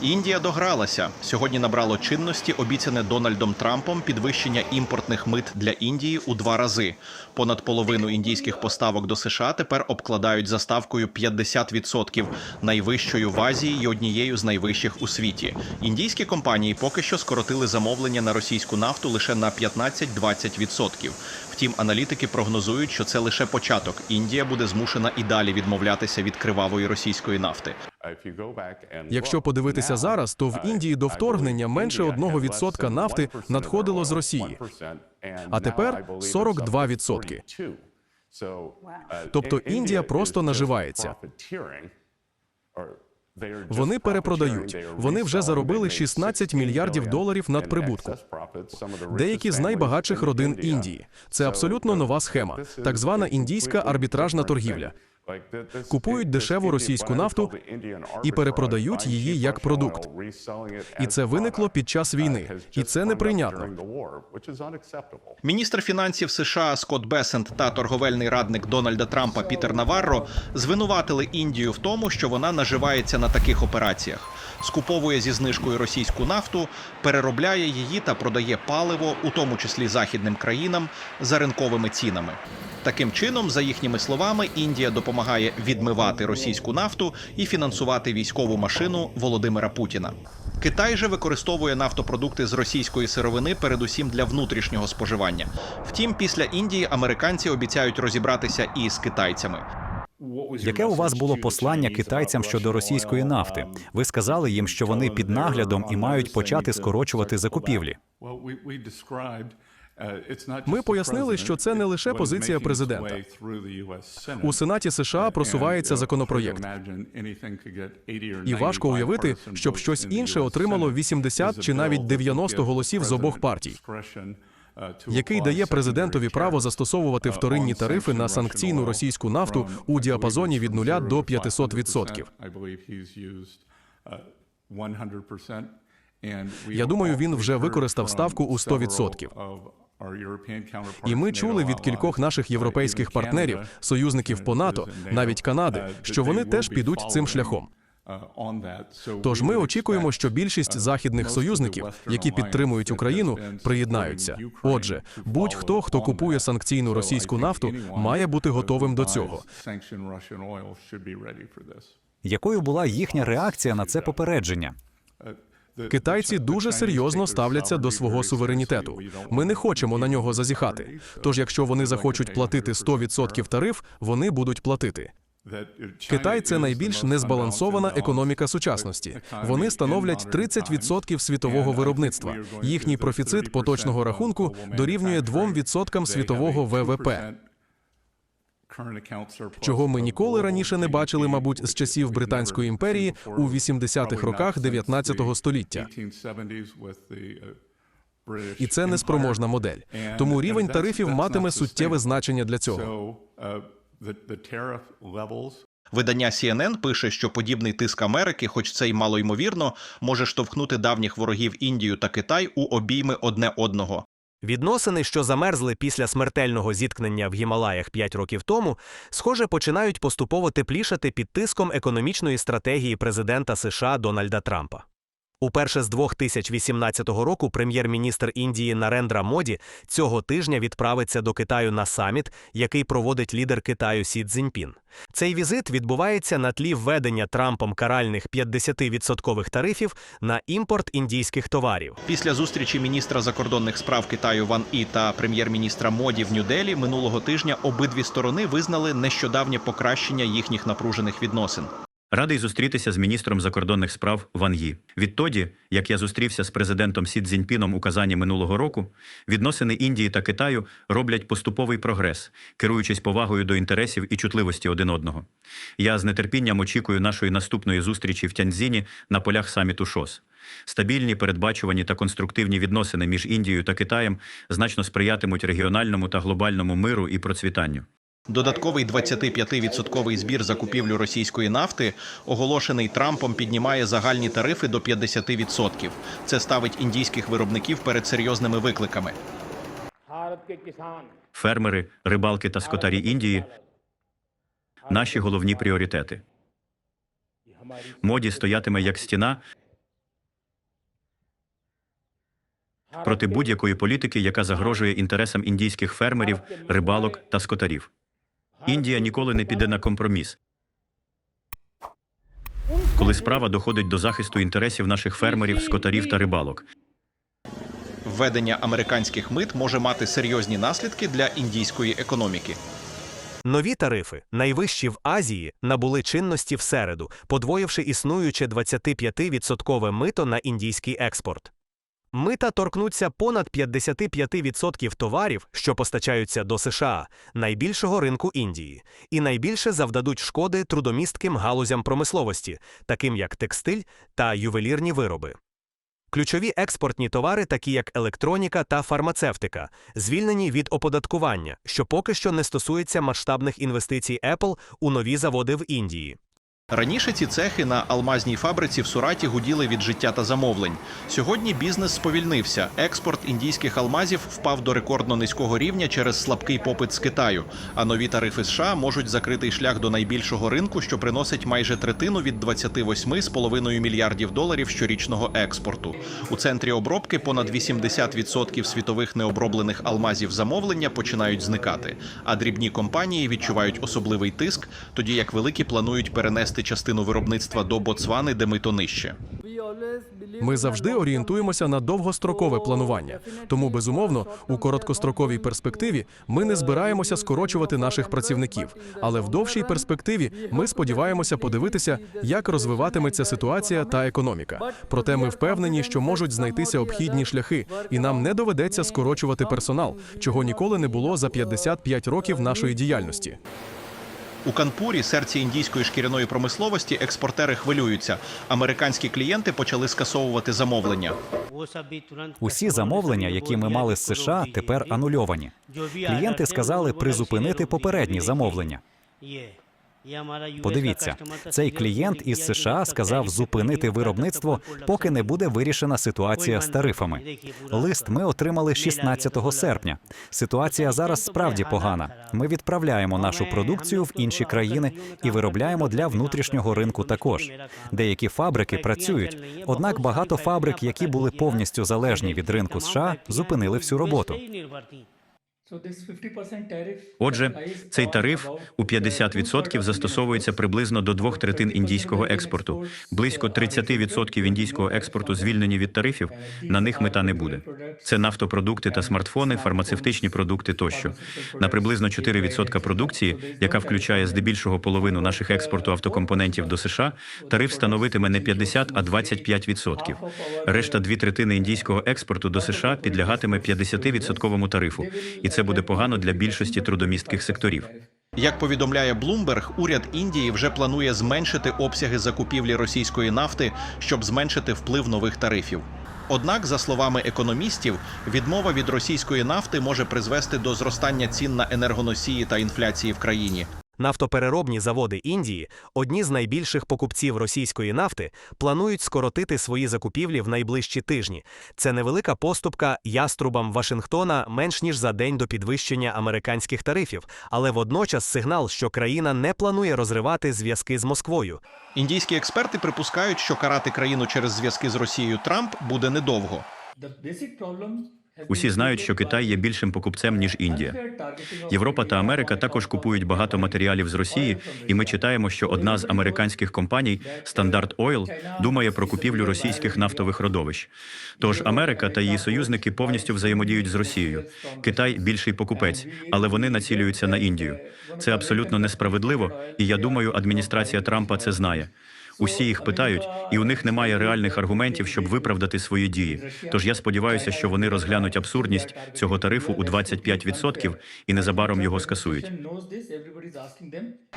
Індія догралася. Сьогодні набрало чинності обіцяне Дональдом Трампом підвищення імпортних мит для Індії у два рази. Понад половину індійських поставок до США тепер обкладають за ставкою 50%, найвищою в Азії і однією з найвищих у світі. Індійські компанії поки що скоротили замовлення на російську нафту лише на 15-20%. Втім, аналітики прогнозують, що це лише початок. Індія буде змушена і далі відмовлятися від кривавої російської нафти. Якщо подивитися зараз, то в Індії до вторгнення менше 1% нафти надходило з Росії, а тепер 42%. Тобто Індія просто наживається. Вони перепродають. Вони вже заробили 16 мільярдів доларів надприбутку. Деякі з найбагатших родин Індії. Це абсолютно нова схема, так звана індійська арбітражна торгівля. Купують дешеву російську нафту і перепродають її як продукт. І це виникло під час війни, і це неприйнятно. Міністр фінансів США Скотт Бесент та торговельний радник Дональда Трампа Пітер Наварро звинуватили Індію в тому, що вона наживається на таких операціях. Скуповує зі знижкою російську нафту, переробляє її та продає паливо, у тому числі західним країнам, за ринковими цінами. Таким чином, за їхніми словами, Індія допомагає відмивати російську нафту і фінансувати військову машину Володимира Путіна. Китай же використовує нафтопродукти з російської сировини передусім для внутрішнього споживання. Втім, після Індії американці обіцяють розібратися і з китайцями. Яке у вас було послання китайцям щодо російської нафти? Ви сказали їм, що вони під наглядом і мають почати скорочувати закупівлі. Ми пояснили, що це не лише позиція президента. У Сенаті США просувається законопроєкт. І важко уявити, щоб щось інше отримало 80 чи навіть 90 голосів з обох партій, який дає президентові право застосовувати вторинні тарифи на санкційну російську нафту у діапазоні від 0 до 500%. Я думаю, він вже використав ставку у 100%. І ми чули від кількох наших європейських партнерів, союзників по НАТО, навіть Канади, що вони теж підуть цим шляхом. Тож ми очікуємо, що більшість західних союзників, які підтримують Україну, приєднаються. Отже, будь-хто, хто купує санкційну російську нафту, має бути готовим до цього. Якою була їхня реакція на це попередження? Китайці дуже серйозно ставляться до свого суверенітету. Ми не хочемо на нього зазіхати. Тож, якщо вони захочуть платити 100% тариф, вони будуть платити. Китай це найбільш незбалансована економіка сучасності. Вони становлять 30% світового виробництва. Їхній профіцит поточного рахунку дорівнює 2% світового ВВП. Чого ми ніколи раніше не бачили, мабуть, з часів Британської імперії у 80-х роках 19 століття. І це неспроможна модель. Тому рівень тарифів матиме суттєве значення для цього. Видання CNN пише, що подібний тиск Америки, хоч це й малоймовірно, може штовхнути давніх ворогів Індію та Китай у обійми одне одного. Відносини, що замерзли після смертельного зіткнення в Гімалаях 5 років тому, схоже, починають поступово теплішати під тиском економічної стратегії президента США Дональда Трампа. Уперше з 2018 року прем'єр-міністр Індії Нарендра Моді цього тижня відправиться до Китаю на саміт, який проводить лідер Китаю Сі Цзіньпін. Цей візит відбувається на тлі введення Трампом каральних 50% тарифів на імпорт індійських товарів. Після зустрічі міністра закордонних справ Китаю Ван І та прем'єр-міністра Моді в Нью-Делі минулого тижня обидві сторони визнали нещодавнє покращення їхніх напружених відносин. Радий зустрітися з міністром закордонних справ Ван Ї. Відтоді, як я зустрівся з президентом Сі Цзіньпіном у Казані минулого року, відносини Індії та Китаю роблять поступовий прогрес, керуючись повагою до інтересів і чутливості один одного. Я з нетерпінням очікую нашої наступної зустрічі в Тяньцзіні на полях саміту ШОС. Стабільні, передбачувані та конструктивні відносини між Індією та Китаєм значно сприятимуть регіональному та глобальному миру і процвітанню. Додатковий 25% збір закупівлю російської нафти, оголошений Трампом, піднімає загальні тарифи до 50%. Це ставить індійських виробників перед серйозними викликами. Фермери, рибалки та скотарі Індії наші головні пріоритети. Моді стоятиме як стіна проти будь-якої політики, яка загрожує інтересам індійських фермерів, рибалок та скотарів. Індія ніколи не піде на компроміс. Коли справа доходить до захисту інтересів наших фермерів, скотарів та рибалок. Введення американських мит може мати серйозні наслідки для індійської економіки. Нові тарифи, найвищі в Азії, набули чинності в середу, подвоївши існуюче 25% мито на індійський експорт. Мита торкнуться понад 55% товарів, що постачаються до США, найбільшого ринку Індії, і найбільше завдадуть шкоди трудомістким галузям промисловості, таким як текстиль та ювелірні вироби. Ключові експортні товари, такі як електроніка та фармацевтика, звільнені від оподаткування, що поки що не стосується масштабних інвестицій Apple у нові заводи в Індії. Раніше ці цехи на алмазній фабриці в Сураті гуділи від життя та замовлень. Сьогодні бізнес сповільнився. Експорт індійських алмазів впав до рекордно низького рівня через слабкий попит з Китаю. А нові тарифи США можуть закрити шлях до найбільшого ринку, що приносить майже третину від 28,5 мільярдів доларів щорічного експорту. У центрі обробки понад 80% світових необроблених алмазів замовлення починають зникати. А дрібні компанії відчувають особливий тиск, тоді як великі планують перенести частину виробництва до Ботсвани, де мито нижче. Ми завжди орієнтуємося на довгострокове планування. Тому, безумовно, у короткостроковій перспективі ми не збираємося скорочувати наших працівників. Але в довшій перспективі ми сподіваємося подивитися, як розвиватиметься ситуація та економіка. Проте ми впевнені, що можуть знайтися обхідні шляхи, і нам не доведеться скорочувати персонал, чого ніколи не було за 55 років нашої діяльності. У Канпурі, серці індійської шкіряної промисловості, експортери хвилюються. Американські клієнти почали скасовувати замовлення. Усі замовлення, які ми мали з США, тепер анульовані. Клієнти сказали призупинити попередні замовлення. Подивіться, цей клієнт із США сказав зупинити виробництво, поки не буде вирішена ситуація з тарифами. Лист ми отримали 16 серпня. Ситуація зараз справді погана. Ми відправляємо нашу продукцію в інші країни і виробляємо для внутрішнього ринку також. Деякі фабрики працюють, однак багато фабрик, які були повністю залежні від ринку США, зупинили всю роботу. Отже, цей тариф у 50% застосовується приблизно до двох третин індійського експорту. Близько 30% індійського експорту звільнені від тарифів. На них мета не буде. Це нафтопродукти та смартфони, фармацевтичні продукти тощо. На приблизно 4% продукції, яка включає здебільшого половину наших експорту автокомпонентів до США, тариф становитиме не 50, а 25%. Решта дві третини індійського експорту до США підлягатиме 50% тарифу, і це буде погано для більшості трудомістких секторів. Як повідомляє Bloomberg, уряд Індії вже планує зменшити обсяги закупівлі російської нафти, щоб зменшити вплив нових тарифів. Однак, за словами економістів, відмова від російської нафти може призвести до зростання цін на енергоносії та інфляції в країні. Нафтопереробні заводи Індії, одні з найбільших покупців російської нафти, планують скоротити свої закупівлі в найближчі тижні. Це невелика поступка яструбам Вашингтона менш ніж за день до підвищення американських тарифів, але водночас сигнал, що країна не планує розривати зв'язки з Москвою. Індійські експерти припускають, що карати країну через зв'язки з Росією Трамп буде недовго. Усі знають, що Китай є більшим покупцем ніж Індія. Європа та Америка також купують багато матеріалів з Росії, і ми читаємо, що одна з американських компаній Standard Oil думає про купівлю російських нафтових родовищ. Тож Америка та її союзники повністю взаємодіють з Росією. Китай більший покупець, але вони націлюються на Індію. Це абсолютно несправедливо, і я думаю, адміністрація Трампа це знає. Усі їх питають, і у них немає реальних аргументів, щоб виправдати свої дії. Тож я сподіваюся, що вони розглянуть абсурдність цього тарифу у 25% і незабаром його скасують.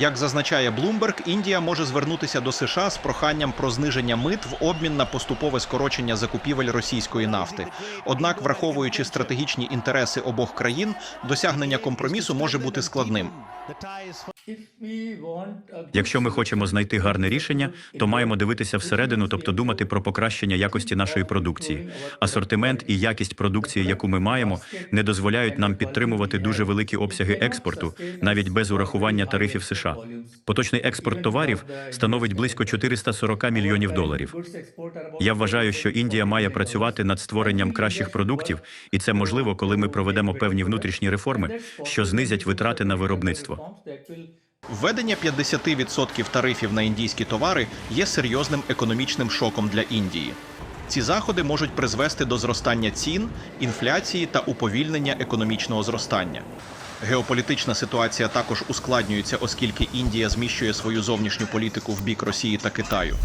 Як зазначає Bloomberg, Індія може звернутися до США з проханням про зниження мит в обмін на поступове скорочення закупівель російської нафти. Однак, враховуючи стратегічні інтереси обох країн, досягнення компромісу може бути складним. Якщо ми хочемо знайти гарне рішення, то маємо дивитися всередину, тобто думати про покращення якості нашої продукції. Асортимент і якість продукції, яку ми маємо, не дозволяють нам підтримувати дуже великі обсяги експорту, навіть без урахування тарифів США. Поточний експорт товарів становить близько 440 мільйонів доларів. Я вважаю, що Індія має працювати над створенням кращих продуктів, і це можливо, коли ми проведемо певні внутрішні реформи, що знизять витрати на виробництво. Введення 50% тарифів на індійські товари є серйозним економічним шоком для Індії. Ці заходи можуть призвести до зростання цін, інфляції та уповільнення економічного зростання. Геополітична ситуація також ускладнюється, оскільки Індія зміщує свою зовнішню політику в бік Росії та Китаю.